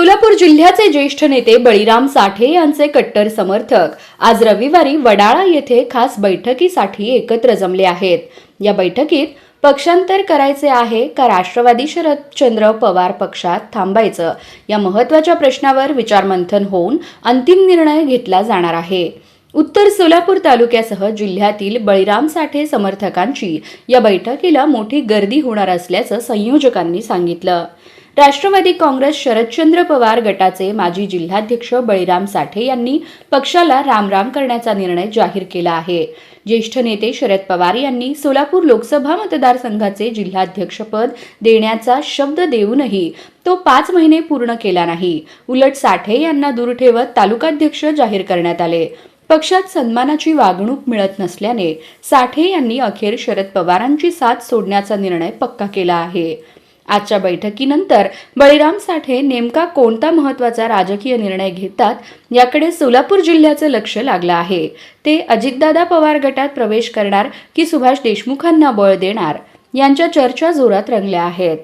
सोलापूर जिल्ह्याचे ज्येष्ठ नेते बळीराम साठे यांचे कट्टर समर्थक आज रविवारी वडाळा येथे खास बैठकीसाठी एकत्र जमले आहेत. या बैठकीत पक्षांतर करायचे आहे का राष्ट्रवादी शरदचंद्र पवार पक्षात थांबायचं या महत्त्वाच्या प्रश्नावर विचारमंथन होऊन अंतिम निर्णय घेतला जाणार आहे. उत्तर सोलापूर तालुक्यासह जिल्ह्यातील बळीराम साठे समर्थकांची या बैठकीला मोठी गर्दी होणार असल्याचं संयोजकांनी सांगितलं. राष्ट्रवादी काँग्रेस शरदचंद्र पवार गटाचे माजी जिल्हाध्यक्ष बळीराम साठे यांनी पक्षाला रामराम करण्याचा निर्णय जाहीर केला आहे. ज्येष्ठ नेते शरद पवार यांनी सोलापूर लोकसभा मतदारसंघाचे जिल्हाध्यक्षपद देण्याचा शब्द देऊनही तो पाच महिने पूर्ण केला नाही. उलट साठे यांना दूर ठेवत तालुकाध्यक्ष जाहीर करण्यात आले. पक्षात सन्मानाची वागणूक मिळत नसल्याने साठे यांनी अखेर शरद पवारांची साथ सोडण्याचा निर्णय पक्का केला आहे. आजच्या बैठकीनंतर बळीराम साठे नेमका कोणता महत्त्वाचा राजकीय निर्णय घेतात याकडे सोलापूर जिल्ह्याचं लक्ष लागलं आहे. ते अजितदादा पवार गटात प्रवेश करणार की सुभाष देशमुखांना बळ देणार? यांच्या चर्चा जोरात रंगल्या आहेत.